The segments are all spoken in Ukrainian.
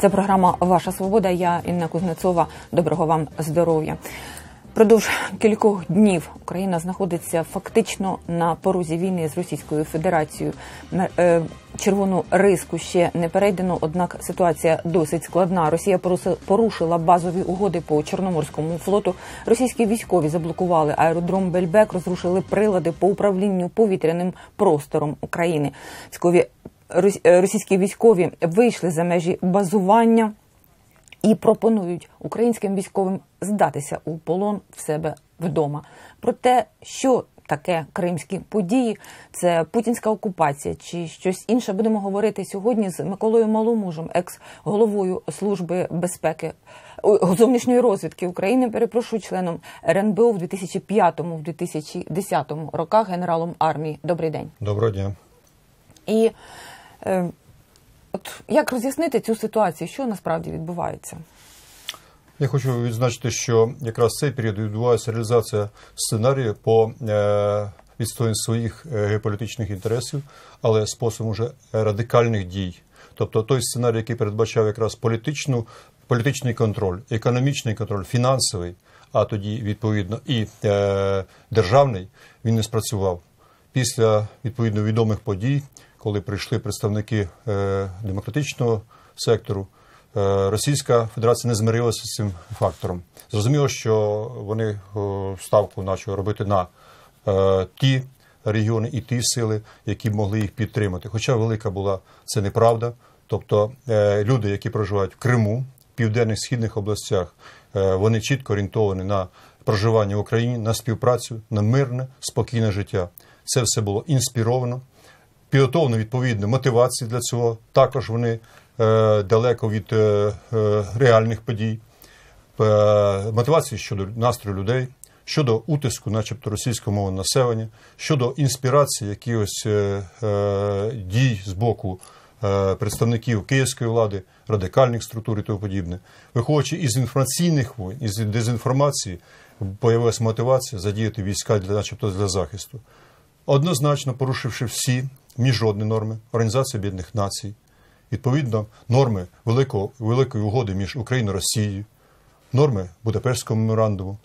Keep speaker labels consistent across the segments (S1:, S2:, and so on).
S1: Це програма Ваша Свобода. Я Інна Кузнецова. Доброго вам здоров'я. Продовж кількох днів Україна знаходиться фактично на порозі війни з Російською Федерацією. Е, червону риску ще не перейдено, однак ситуація досить складна. Росія порушила базові угоди по Чорноморському флоту. Російські військові заблокували аеродром Бельбек, розрушили прилади по управлінню повітряним простором України. Військові російські військові вийшли за межі базування і пропонують українським військовим здатися у полон в себе вдома. Про те, що таке кримські події, це путінська окупація чи щось інше. Будемо говорити сьогодні з Миколою Маломужем, екс-головою служби безпеки зовнішньої розвідки України. Перепрошую членом РНБО в 2005-2010 роках генералом армії. Добрий день.
S2: Доброго дня.
S1: І е, От як роз'яснити цю ситуацію, що насправді відбувається?
S2: Я хочу відзначити, що якраз цей період відбувається реалізація сценарію по е, відстоянню своїх е, геополітичних інтересів, але способом уже радикальних дій. Тобто той сценарій, який передбачав якраз політичну, політичний контроль, економічний контроль, фінансовий, а тоді відповідно і е, державний, він не спрацював. Після відповідно відомих подій коли прийшли представники е, демократичного сектору, е, Російська Федерація не змирилася з цим фактором. Зрозуміло, що вони ставку почали робити на е, ті регіони і ті сили, які могли їх підтримати. Хоча велика була це неправда. Тобто люди, які проживають в Криму, в південних східних областях, вони чітко орієнтовані на проживання в Україні, на співпрацю, на мирне, спокійне життя. Це все було інспіровано підготовлено відповідно мотивації для цього. Також вони е, далеко від е, е, реальних подій, мотивації щодо настрою людей, щодо утиску, начебто російського мовного населення, щодо інспірації якихось е, дій з боку. Е, представників київської влади, радикальних структур і тому подібне, виходячи із інформаційних воїн, із дезінформації, появилася мотивація задіяти війська для, начебто, для захисту, однозначно порушивши всі міжнародні норми Організації Об'єднаних Націй, відповідно, норми великого, великої угоди між Україною і Росією, норми Будапештського меморандуму,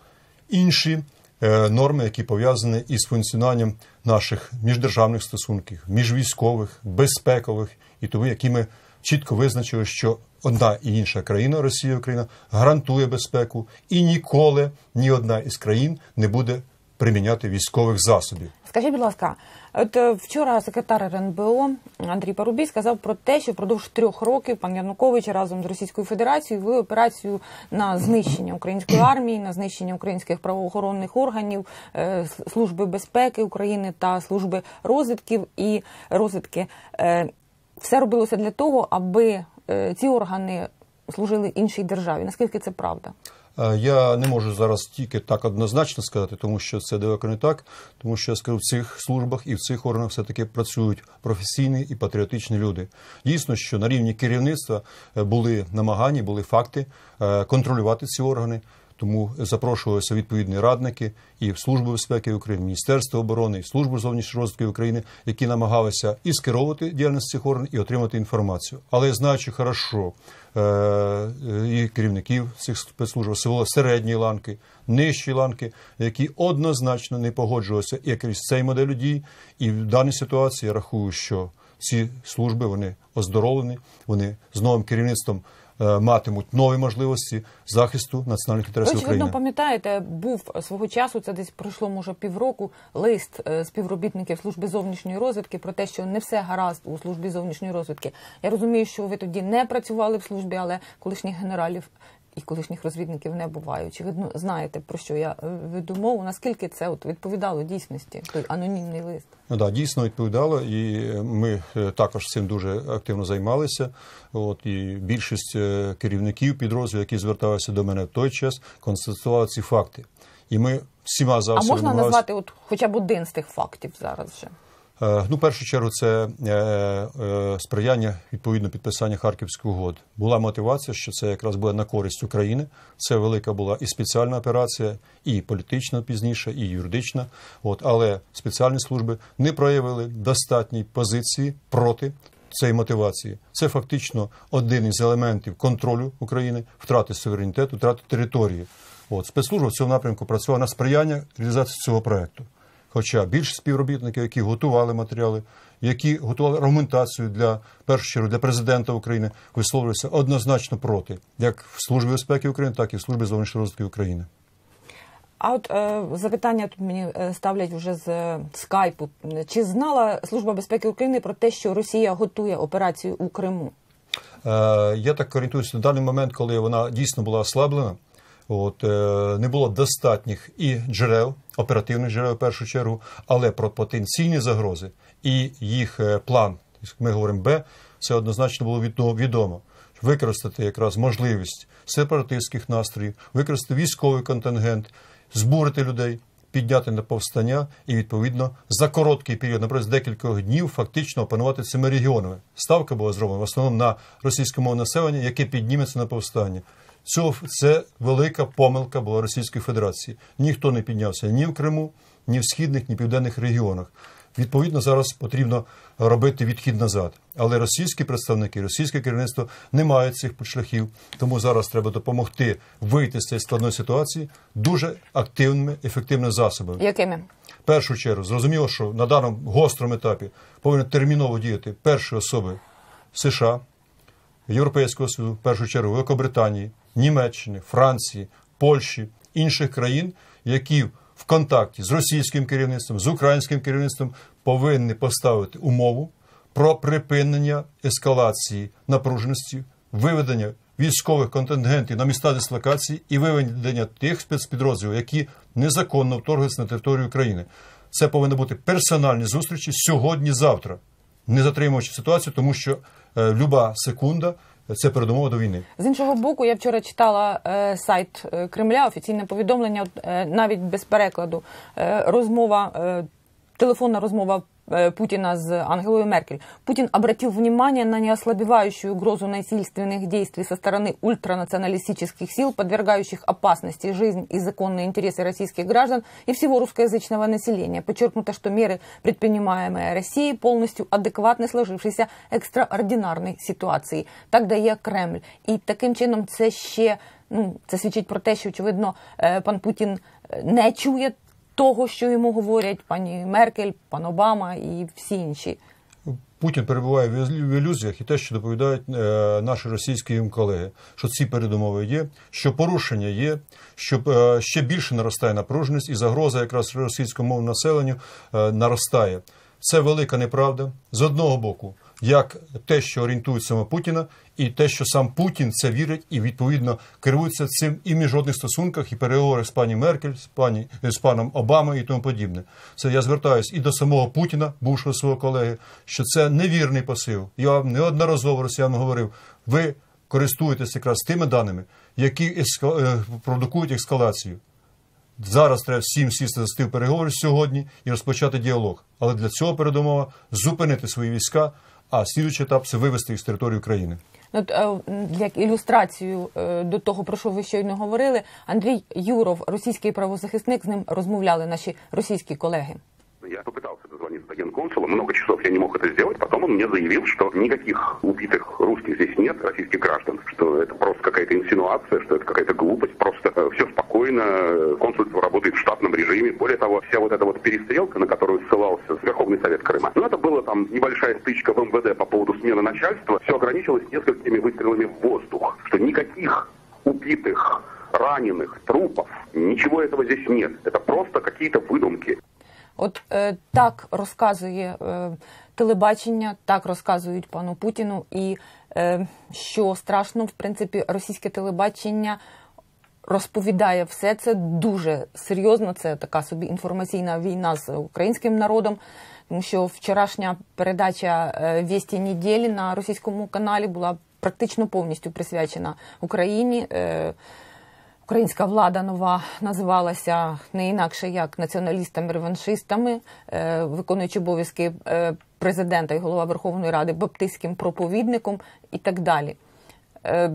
S2: інші е, норми, які пов'язані із функціонуванням наших міждержавних стосунків, міжвійськових, безпекових і тому, які ми чітко визначили, що одна і інша країна, Росія Україна, гарантує безпеку, і ніколи ні одна із країн не буде приміняти військових засобів.
S1: Скажіть, будь ласка, от е, вчора секретар РНБО Андрій Парубій сказав про те, що впродовж трьох років пан Янукович разом з Російською Федерацією вели операцію на знищення української армії, на знищення українських правоохоронних органів, е, служби безпеки України та служби розвідків і розвідки. Е, все робилося для того, аби ці органи служили іншій державі. Наскільки це правда?
S2: Е, я не можу зараз тільки так однозначно сказати, тому що це далеко не так, тому що я скажу, в цих службах і в цих органах все таки працюють професійні і патріотичні люди. Дійсно, що на рівні керівництва е, були намагання, були факти е, контролювати ці органи. Тому запрошувалися відповідні радники і в службу безпеки України, Міністерство оборони, і службу зовнішньої розвитку України, які намагалися і скеровувати діяльність цих органів, і отримати інформацію. Але знаючи хорошо е- і керівників цих спецслужб, сило середньої ланки, нижчі ланки, які однозначно не погоджувалися якось цей модель дій, і в даній ситуації я рахую, що ці служби вони оздоровлені, вони з новим керівництвом. Е, матимуть нові можливості захисту національних інтересів України.
S1: Ви, пам'ятаєте, був свого часу. Це десь пройшло може півроку. Лист е, співробітників служби зовнішньої розвідки про те, що не все гаразд у службі зовнішньої розвідки. Я розумію, що ви тоді не працювали в службі, але колишніх генералів і колишніх розвідників не буває. Чи ви ну, знаєте про що я е, веду мову? Наскільки це от відповідало дійсності? Той анонімний лист?
S2: Ну, да, дійсно відповідало, і ми е, також цим дуже активно займалися. От і більшість е, керівників підрозділів, які зверталися до мене в той час, констатували ці факти. І ми всіма засобами...
S1: А можна назвати от хоча б один з тих фактів зараз вже?
S2: Е, ну, в першу чергу, це е, е, сприяння відповідно підписання Харківської угоди. Була мотивація, що це якраз буде на користь України. Це велика була і спеціальна операція, і політична пізніше, і юридична. От але спеціальні служби не проявили достатньої позиції проти цієї мотивації. Це фактично один із елементів контролю України, втрати суверенітету, втрати території. От спецслужба в цьому напрямку працювала на сприяння реалізації цього проекту. Хоча більше співробітників, які готували матеріали, які готували аргументацію для першу чергу для президента України, висловлювалися однозначно проти, як в службі безпеки України, так і в службі зовнішньої розвитки України.
S1: А от е, запитання тут мені е, ставлять вже з е, скайпу. Чи знала Служба безпеки України про те, що Росія готує операцію у Криму?
S2: Е, я так орієнтуюся на даний момент, коли вона дійсно була ослаблена. От е, не було достатніх і джерел, оперативних джерел в першу чергу, але про потенційні загрози і їх е, план, ми говоримо Б, це однозначно було відомо. Використати якраз можливість сепаратистських настроїв, використати військовий контингент, збурити людей, підняти на повстання і відповідно за короткий період, наприклад, з декількох днів, фактично опанувати цими регіонами. Ставка була зроблена в основному на російськомовне населення, яке підніметься на повстання. Цього це велика помилка була Російської Федерації. Ніхто не піднявся ні в Криму, ні в східних, ні в південних регіонах. Відповідно, зараз потрібно робити відхід назад. Але російські представники, російське керівництво не мають цих шляхів. Тому зараз треба допомогти вийти з цієї складної ситуації дуже активними, ефективними засобами.
S1: Якими?
S2: В першу чергу зрозуміло, що на даному гострому етапі повинні терміново діяти перші особи США, Європейського Союзу, в першу чергу Великобританії, Німеччини, Франції, Польщі, інших країн, які в контакті з російським керівництвом, з українським керівництвом повинні поставити умову про припинення ескалації напруженості, виведення військових контингентів на міста дислокації і виведення тих спецпідрозділів, які незаконно вторглися на територію України. Це повинні бути персональні зустрічі сьогодні-завтра, не затримуючи ситуацію, тому що е, люба секунда це передумова до війни.
S1: З іншого боку, я вчора читала е, сайт е, Кремля, офіційне повідомлення, е, навіть без перекладу. Е, розмова, е, телефонна розмова Путина с Ангелой Меркель. Путин обратил внимание на неослабевающую угрозу насильственных действий со стороны ультранационалистических сил, подвергающих опасности жизнь и законные интересы российских граждан и всего русскоязычного населения. Подчеркнуто, что меры, предпринимаемые Россией, полностью адекватны сложившейся екстраординарній ситуації. Так дає Кремль. І таким чином це ще ну, це свідчить про те, що очевидно е, пан Путін е, не чує того, що йому говорять пані Меркель, пан Обама і всі інші.
S2: Путін перебуває в ілюзіях і те, що доповідають е, наші російські їм колеги, що ці передумови є, що порушення є, що е, ще більше наростає напруженість і загроза якраз російськомовному населенню е, наростає. Це велика неправда з одного боку, як те, що орієнтують саме Путіна, і те, що сам Путін це вірить і відповідно керується цим і в міжнародних стосунках, і переговори з пані Меркель, з пані з паном Обамою і тому подібне. Це я звертаюсь і до самого Путіна, бувшого свого колеги, що це невірний посил. Я вам неодноразово росіянам говорив. Ви користуєтесь якраз тими даними, які еска- е, продукують ескалацію. Зараз треба всім сісти за стіл переговорів сьогодні і розпочати діалог. Але для цього передумова зупинити свої війська, а слідуючий етап це вивести їх з території України.
S1: Ну, от, е, для ілюстрацію е, до того, про що ви щойно говорили, Андрій Юров, російський правозахисник, з ним розмовляли наші російські колеги.
S3: Я попытался дозвониться до генконсула, много часов я не мог это сделать. Потом он мне заявил, что никаких убитых русских здесь нет, российских граждан, что это просто какая-то инсинуация, что это какая-то глупость, просто все спокойно, э, консульство работает в штатном режиме. Более того, вся вот эта вот перестрелка, на которую ссылался Верховный Совет Крыма, ну это была там небольшая стычка в МВД по поводу смены начальства, все ограничилось несколькими выстрелами в воздух, что никаких убитых, раненых, трупов, ничего этого здесь нет. Это просто какие-то выдумки.
S1: От е, так розказує е, телебачення, так розказують пану Путіну, і е, що страшно, в принципі, російське телебачення розповідає все це дуже серйозно. Це така собі інформаційна війна з українським народом. Тому що вчорашня передача е, «Вісті неділі» на російському каналі була практично повністю присвячена Україні. Е, Українська влада нова називалася не інакше як націоналістами-реваншистами, е, виконуючи обов'язки е, президента і голова Верховної Ради баптистським проповідником і так далі. Е,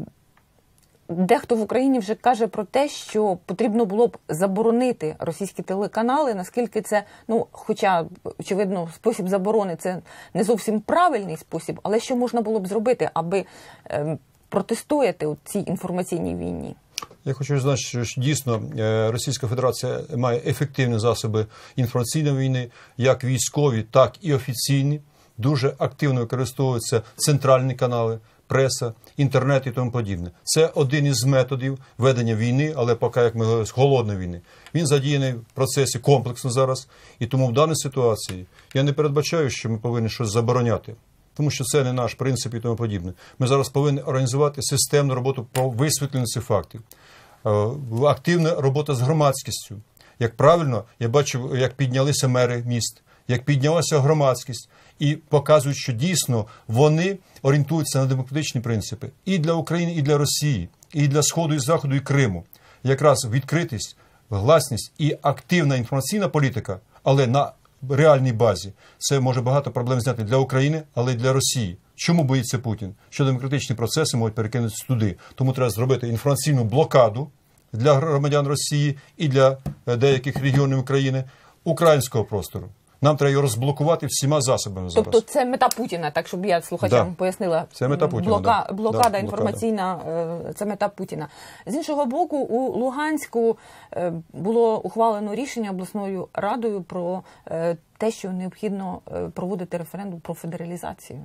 S1: дехто в Україні вже каже про те, що потрібно було б заборонити російські телеканали, наскільки це, ну, хоча, очевидно, спосіб заборони це не зовсім правильний спосіб, але що можна було б зробити, аби е, протистояти у цій інформаційній війні?
S2: Я хочу відзначити, що дійсно е, Російська Федерація має ефективні засоби інформаційної війни, як військові, так і офіційні. Дуже активно використовуються центральні канали, преса, інтернет і тому подібне. Це один із методів ведення війни, але поки як ми говоримо, з голодної війни. Він задіяний в процесі комплексно зараз. І тому в даній ситуації я не передбачаю, що ми повинні щось забороняти. Тому що це не наш принцип і тому подібне. Ми зараз повинні організувати системну роботу по висвітленню цих фактів. Е, активна робота з громадськістю. Як правильно, я бачив, як піднялися мери міст, як піднялася громадськість, і показують, що дійсно вони орієнтуються на демократичні принципи і для України, і для Росії, і для Сходу, і Заходу, і Криму. Якраз відкритість, гласність і активна інформаційна політика, але на реальній базі це може багато проблем зняти для України, але й для Росії. Чому боїться Путін? Що демократичні процеси можуть перекинутися туди. Тому треба зробити інформаційну блокаду для громадян Росії і для е, деяких регіонів України українського простору. Нам треба його розблокувати всіма засобами. зараз.
S1: Тобто це мета Путіна, так щоб я слухачам
S2: Да.
S1: пояснила.
S2: Це мета Путіна,
S1: Блока,
S2: да.
S1: Блокада
S2: Да,
S1: інформаційна, е, це мета Путіна. З іншого боку, у Луганську е, було ухвалено рішення обласною радою про е, те, що необхідно проводити референдум про федералізацію.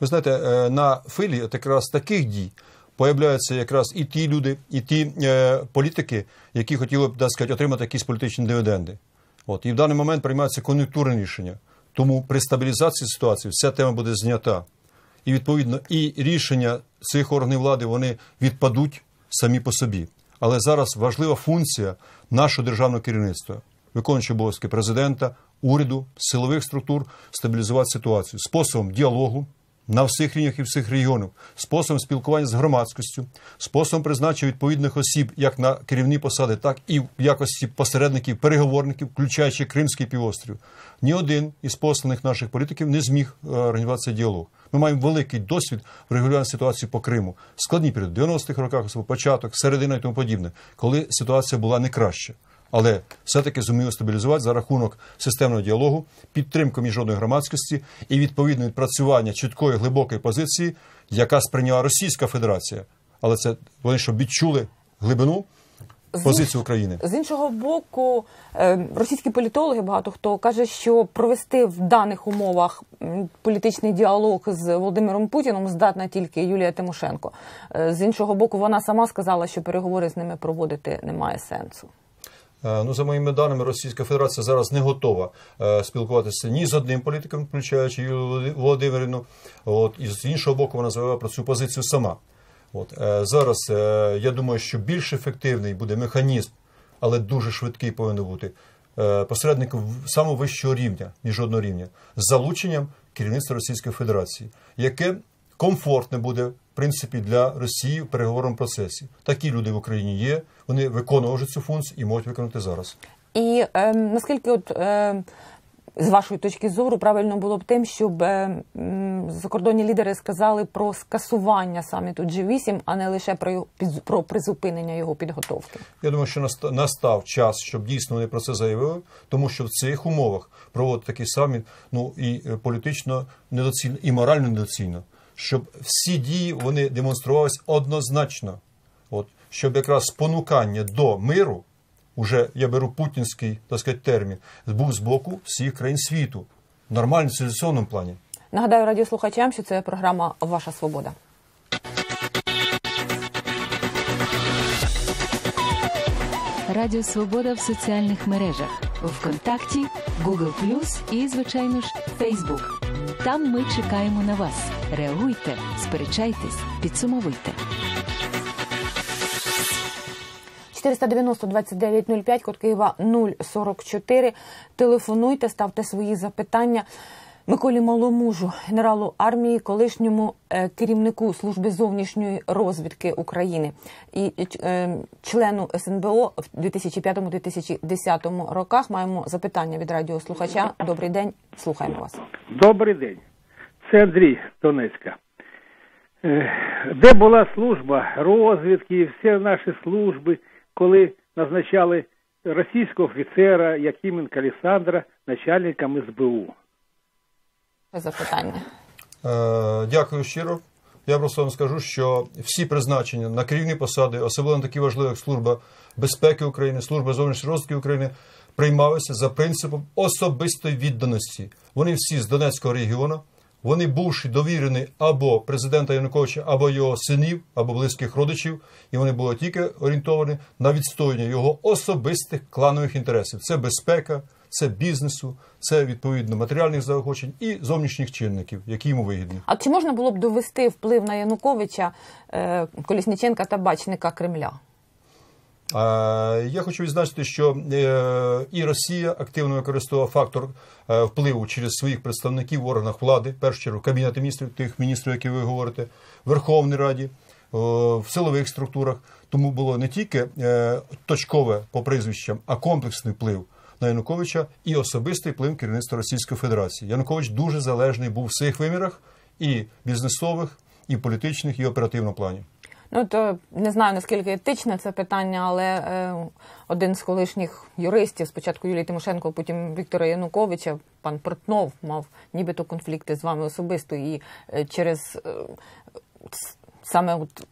S2: Ви знаєте, на филі от якраз таких дій появляються якраз і ті люди, і ті е, політики, які хотіли б так сказати, отримати якісь політичні дивіденди. От і в даний момент приймаються кон'юнктурні рішення. Тому при стабілізації ситуації вся тема буде знята. І відповідно і рішення цих органів влади вони відпадуть самі по собі. Але зараз важлива функція нашого державного керівництва, виконуючи обов'язки президента, уряду, силових структур, стабілізувати ситуацію способом діалогу на всіх рівнях і всіх регіонах, способом спілкування з громадськістю, способом призначення відповідних осіб як на керівні посади, так і в якості посередників, переговорників, включаючи Кримський півострів. Ні один із посланих наших політиків не зміг е, організувати цей діалог. Ми маємо великий досвід в регулюванні ситуації по Криму. Складні періоди, 90-х роках, особливо початок, середина і тому подібне, коли ситуація була не краща. Але все-таки зуміли стабілізувати за рахунок системного діалогу, підтримки міжнародної громадськості і відповідне відпрацювання чіткої глибокої позиції, яка сприйняла Російська Федерація. Але це вони щоб відчули глибину позицію України.
S1: З іншого боку, е, російські політологи багато хто каже, що провести в даних умовах політичний діалог з Володимиром Путіном здатна тільки Юлія Тимошенко. Е, З іншого боку, вона сама сказала, що переговори з ними проводити немає сенсу.
S2: Е, Ну, за моїми даними, Російська Федерація зараз не готова е, спілкуватися ні з одним політиком, включаючи Юлію Володимирівну. От, і з іншого боку, вона заявила про цю позицію сама. От, е, зараз я думаю, що більш ефективний буде механізм, але дуже швидкий повинен бути посередників в- самого вищого рівня, міжнародного рівня, з залученням керівництва Російської Федерації, яке комфортне буде принципі для Росії в переговорному процесі. Такі люди в Україні є. Вони виконували вже цю функцію і можуть виконати зараз.
S1: І е, наскільки, от е, з вашої точки зору, правильно було б тим, щоб е, закордонні лідери сказали про скасування саміту G8, а не лише про його про призупинення його підготовки.
S2: Я думаю, що наста- настав час, щоб дійсно вони про це заявили, тому що в цих умовах проводити такий саміт, ну і е, політично недоцільно, і морально недоцільно, щоб всі дії вони демонструвалися однозначно. От щоб якраз спонукання до миру, уже я беру путінський так сказати, термін, був з боку всіх країн світу в нормальному цивілізаційному плані.
S1: Нагадаю радіослухачам, що це програма Ваша Свобода.
S4: Радіо Свобода в соціальних мережах ВКонтакті, Google і, звичайно ж, Facebook. Там ми чекаємо на вас. Реагуйте, сперечайтесь, підсумовуйте.
S1: 490-2905, код Києва 044. Телефонуйте, ставте свої запитання. Миколі Маломужу, генералу армії, колишньому е, керівнику служби зовнішньої розвідки України і е, члену СНБО в 2005-2010 роках. Маємо запитання від радіослухача. Добрий день, слухаємо вас.
S5: Добрий день. Це Андрій Донецька. Е, Де була служба розвідки, і всі наші служби, коли назначали російського офіцера Якименка Олександра начальником СБУ?
S1: Це запитання.
S2: Е, Дякую щиро. Я просто вам скажу, що всі призначення на керівні посади, особливо на такі важливі, як служба безпеки України, служба зовнішньої розвитки України, приймалися за принципом особистої відданості. Вони всі з Донецького регіону. Вони бувши довірені або президента Януковича, або його синів, або близьких родичів, і вони були тільки орієнтовані на відстоювання його особистих кланових інтересів. Це безпека, це бізнесу, це відповідно матеріальних заохочень і зовнішніх чинників, які йому вигідні.
S1: А чи можна було б довести вплив на Януковича е, Колісніченка та бачника Кремля?
S2: Я хочу відзначити, що е, і Росія активно використовувала фактор е, впливу через своїх представників в органах влади, в першу чергу Кабінету міністрів, тих міністрів, які ви говорите, в Верховній Раді, в силових структурах. Тому було не тільки е, точкове по прізвищам, а комплексний вплив на Януковича і особистий вплив керівництва Російської Федерації. Янукович дуже залежний був в всіх вимірах і бізнесових, і політичних, і оперативному плані.
S1: Ну то не знаю наскільки етичне це питання, але е, один з колишніх юристів, спочатку Юлії Тимошенко, потім Віктора Януковича, пан Портнов, мав нібито конфлікти з вами особисто, і е, через е, саме от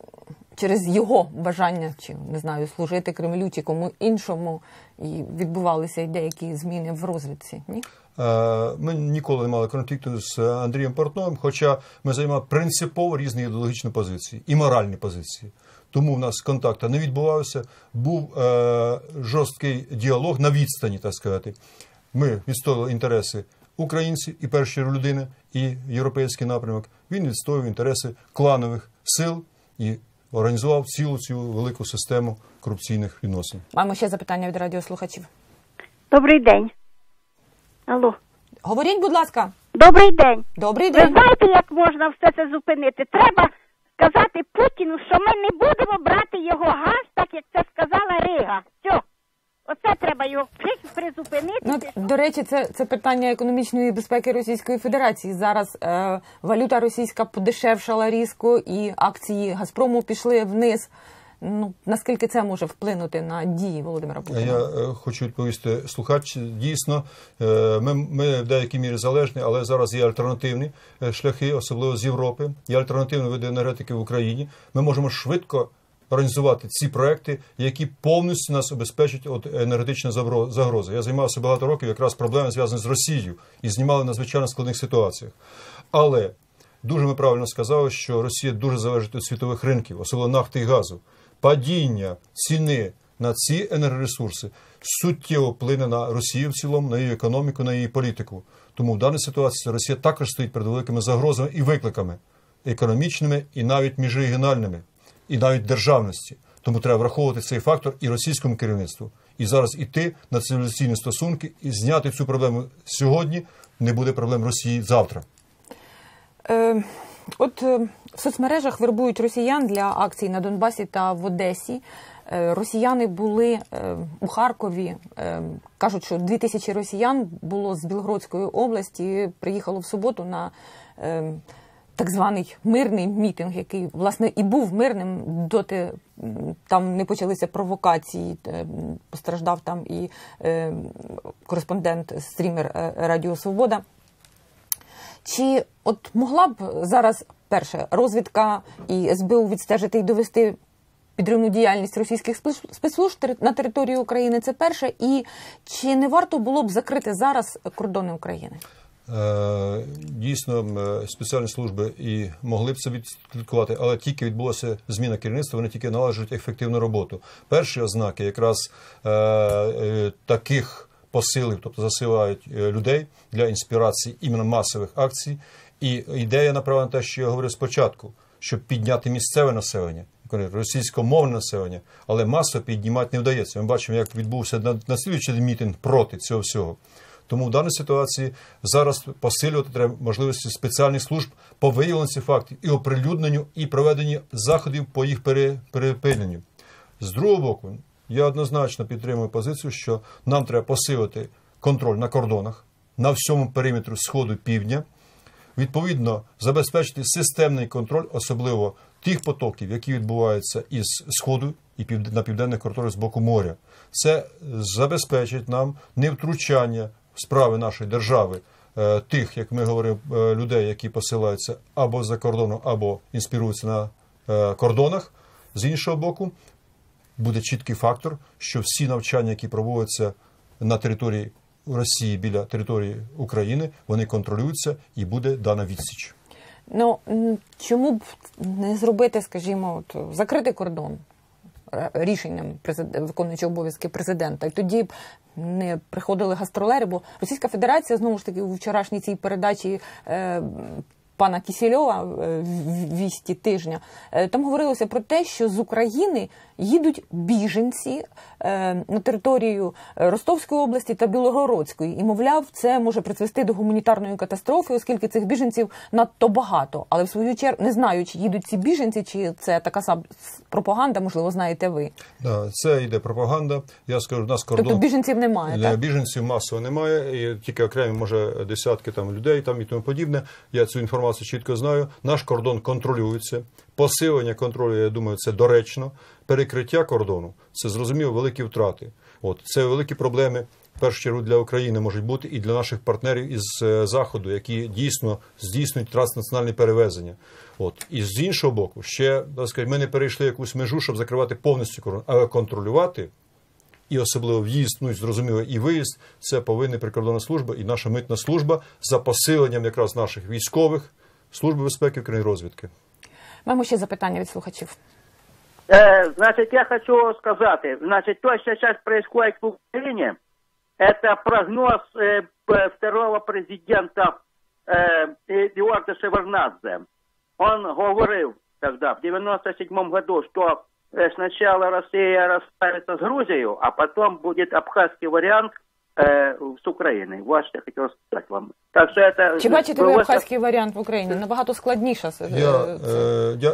S1: через його бажання, чи не знаю, служити Кремлю чи кому іншому, і відбувалися деякі зміни в розвідці. Ні?
S2: Е, Ми ніколи не мали конфлікту з Андрієм Портновим, хоча ми займали принципово різні ідеологічні позиції і моральні позиції. Тому в нас контакту не відбувався. Був е, жорсткий діалог на відстані, так сказати. Ми відстоювали інтереси українців і першої людини, і європейський напрямок. Він відстоював інтереси кланових сил і організував цілу цю велику систему корупційних відносин.
S1: Маємо ще запитання від радіослухачів.
S6: Добрий день. Алло.
S1: Говоріть, будь ласка,
S6: Добрий день.
S1: добрий
S6: Ви знаєте, як можна все це зупинити? Треба сказати Путіну, що ми не будемо брати його газ, так як це сказала Рига. Оце треба його при- призупинити.
S1: Ну, до речі, це, це питання економічної безпеки Російської Федерації. Зараз е, валюта російська подешевшала різко, і акції Газпрому пішли вниз. Ну наскільки це може вплинути на дії Володимира Путіна?
S2: Я е, хочу відповісти слухач. Дійсно, е, ми, ми в деякій мірі залежні, але зараз є альтернативні е, шляхи, особливо з Європи. Є альтернативні види енергетики в Україні. Ми можемо швидко організувати ці проекти, які повністю нас обезпечать від енергетичної забро- загрози. Я займався багато років якраз проблеми зв'язані з Росією і знімали надзвичайно складних ситуаціях. Але дуже ми правильно сказали, що Росія дуже залежить від світових ринків, особливо нафти і газу. Падіння ціни на ці енергоресурси суттєво вплине на Росію в цілому, на її економіку, на її політику. Тому в даній ситуації Росія також стоїть перед великими загрозами і викликами економічними, і навіть міжрегіональними, і навіть державності. Тому треба враховувати цей фактор і російському керівництву. І зараз іти на цивілізаційні стосунки і зняти цю проблему сьогодні не буде проблем Росії завтра.
S1: Е, от е, в соцмережах вербують росіян для акцій на Донбасі та в Одесі. Е, росіяни були е, у Харкові. Кажуть, що дві тисячі росіян було з Білгородської області. Приїхало в суботу на так званий мирний мітинг, який власне і був мирним. Доти там не почалися провокації. Постраждав там і е, кореспондент стрімер е, Радіо Свобода. Чи от могла б зараз перше розвідка і СБУ відстежити і довести підривну діяльність російських спец- спецслужб на території України? Це перше, і чи не варто було б закрити зараз кордони України?
S2: Е, Дійсно, спеціальні служби і могли б це відслідкувати, але тільки відбулася зміна керівництва, вони тільки налагоджують ефективну роботу. Перші ознаки якраз е, е, таких посилів, тобто засилають людей для інспірації іменно масових акцій. І ідея направлена на те, що я говорив спочатку, щоб підняти місцеве населення, російськомовне населення, але масово піднімати не вдається. Ми бачимо, як відбувся на- наслідуючий мітинг проти цього всього. Тому в даній ситуації зараз посилювати треба можливості спеціальних служб по виявленню цих фактів і оприлюдненню, і проведенню заходів по їх перепиненню. З другого боку, я однозначно підтримую позицію, що нам треба посилити контроль на кордонах на всьому периметру сходу півдня. відповідно забезпечити системний контроль, особливо тих потоків, які відбуваються із сходу і на південних коридорах з боку моря. Це забезпечить нам невтручання справи нашої держави. е, Тих, як ми говоримо, е, людей, які посилаються або за кордоном, або інспіруються на е, кордонах. З іншого боку, буде чіткий фактор, що всі навчання, які проводяться на території Росії біля території України, вони контролюються і буде дана відсіч.
S1: Ну чому б не зробити, скажімо, от закрити кордон рішенням виконуючи обов'язки президента, і тоді не приходили гастролери, бо Російська Федерація знову ж таки у вчорашній цій передачі. Е, Пана Кісільова е, вісті тижня е, там говорилося про те, що з України їдуть біженці е, на територію е, Ростовської області та Білогородської, і мовляв, це може призвести до гуманітарної катастрофи, оскільки цих біженців надто багато. Але в свою чергу не знаю, чи їдуть ці біженці, чи це така сам пропаганда, можливо, знаєте ви.
S2: Да, це йде пропаганда. Я скажу, у нас кордон
S1: Тобто біженців немає,
S2: для
S1: так?
S2: біженців масово немає, і тільки окремі, може, десятки там людей там і тому подібне. Я цю інформацію чітко знаю. Наш кордон контролюється. Посилення контролю, я думаю, це доречно. Перекриття кордону це зрозуміло великі втрати. От це великі проблеми. В першу чергу для України можуть бути і для наших партнерів із е, заходу, які дійсно здійснюють транснаціональні перевезення. От і з іншого боку, ще так сказати, ми не перейшли якусь межу, щоб закривати повністю кордон, але контролювати і особливо в'їзд, ну і зрозуміло, і виїзд, це повинна прикордонна служба і наша митна служба за посиленням якраз наших військових служби безпеки України розвідки.
S1: Маємо ще запитання від слухачів.
S7: Э, значит, я хочу сказать, значит, то, что сейчас происходит в Украине, это прогноз э, п- второго президента э, Эдуарда Шеварнадзе. Он говорил тогда, в 97 году, что э, сначала Россия расправится с Грузией, а потом будет абхазский вариант э, с Украиной. Вот что я хотел сказать вам. Так что это...
S1: Чи бачите ви
S7: было-
S1: абхазький варіант в Україні? Набагато складніше. е,
S2: Я,
S1: це.
S2: э, я,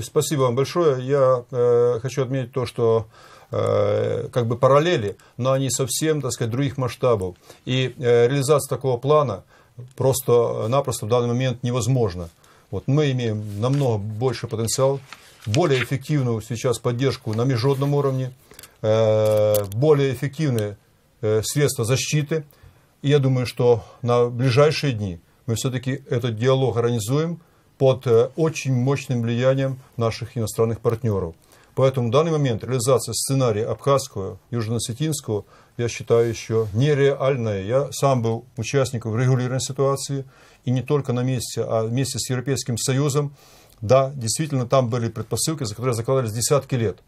S2: с- спасибо вам большое. Я э, хочу отметить то, что э, как бы параллели, но они совсем, так сказать, других масштабов. И э, реализация такого плана просто-напросто в данный момент невозможна. Вот мы имеем намного больше потенциал, более эффективную сейчас поддержку на международном уровне, э, более эффективные э, средства защиты. И я думаю, что на ближайшие дни мы все-таки этот диалог организуем под э, очень мощным влиянием наших иностранных партнеров. Поэтому в данный момент реализация сценария Абхазского, Южно-Осетинского, я считаю еще нереальная. Я сам был участником регулярной ситуации, и не только на месте, а вместе с Европейским Союзом. Да, действительно, там были предпосылки, за которые закладывались десятки лет.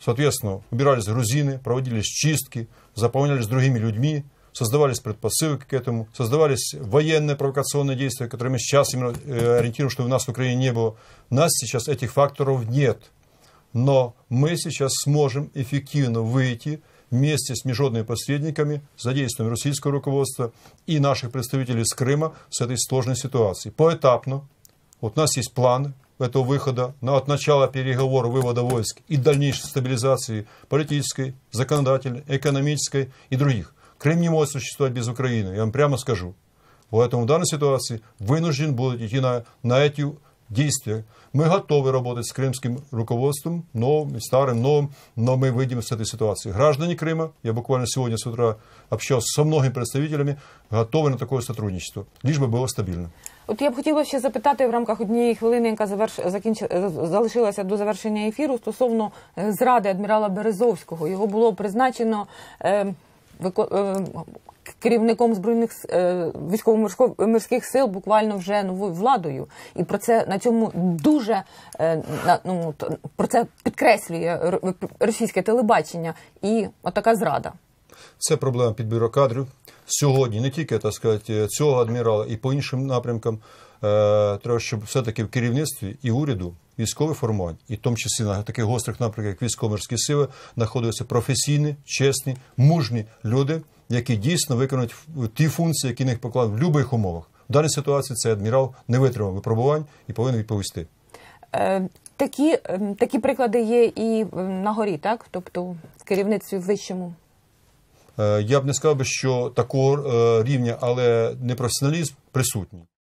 S2: Соответственно, убирались грузины, проводились чистки, заполнялись другими людьми, создавались предпосылки к этому, создавались военные провокационные действия, которые мы сейчас именно э, ориентируем, что у нас в Украине не было. У нас сейчас этих факторов нет. Но мы сейчас сможем эффективно выйти вместе с международными посредниками, задействуем российское руководство и наших представителей с Крыма с этой сложной ситуацией. Поэтапно. Вот у нас есть план этого выхода на, от начала переговоров вывода войск и дальнейшей стабилизации политической, законодательной, экономической и других. Крым не может существовать без Украины, я вам прямо скажу. Поэтому в данной ситуации вынужден будет идти на, на эти действия. Мы готовы работать с крымским руководством, новым, и старым, новым, но мы выйдем с этой ситуации. Граждане Крыма, я буквально сегодня с утра общался со многими представителями, готовы на такое сотрудничество, лишь бы было стабильно.
S1: От я б хотіла ще запитати в рамках однієї хвилини, яка заверш... закінч... е, залишилася до завершення ефіру, стосовно е, зради адмірала Березовського. Його було призначено е, вико... е, керівником збройних е, військово-морських сил буквально вже новою владою. І про це на цьому дуже е, на, ну, про це підкреслює російське телебачення. І отака зрада.
S2: Це проблема підбіру кадрів. Сьогодні не тільки так сказати, цього адмірала, і по іншим напрямкам е, треба, щоб все-таки в керівництві і уряду військових формувань, і в тому числі на таких гострих напрямках, як військово-морські сили, знаходилися професійні, чесні, мужні люди, які дійсно виконують ті функції, які них покладуть в будь-яких умовах. В даній ситуації цей адмірал не витримав випробувань і повинен відповісти.
S1: Е, Такі, ем, такі приклади є і ем, на горі, так? Тобто в керівництві вищому.
S2: Е, Я б не сказав що такого е, рівня, але непрофесіоналізм присутній.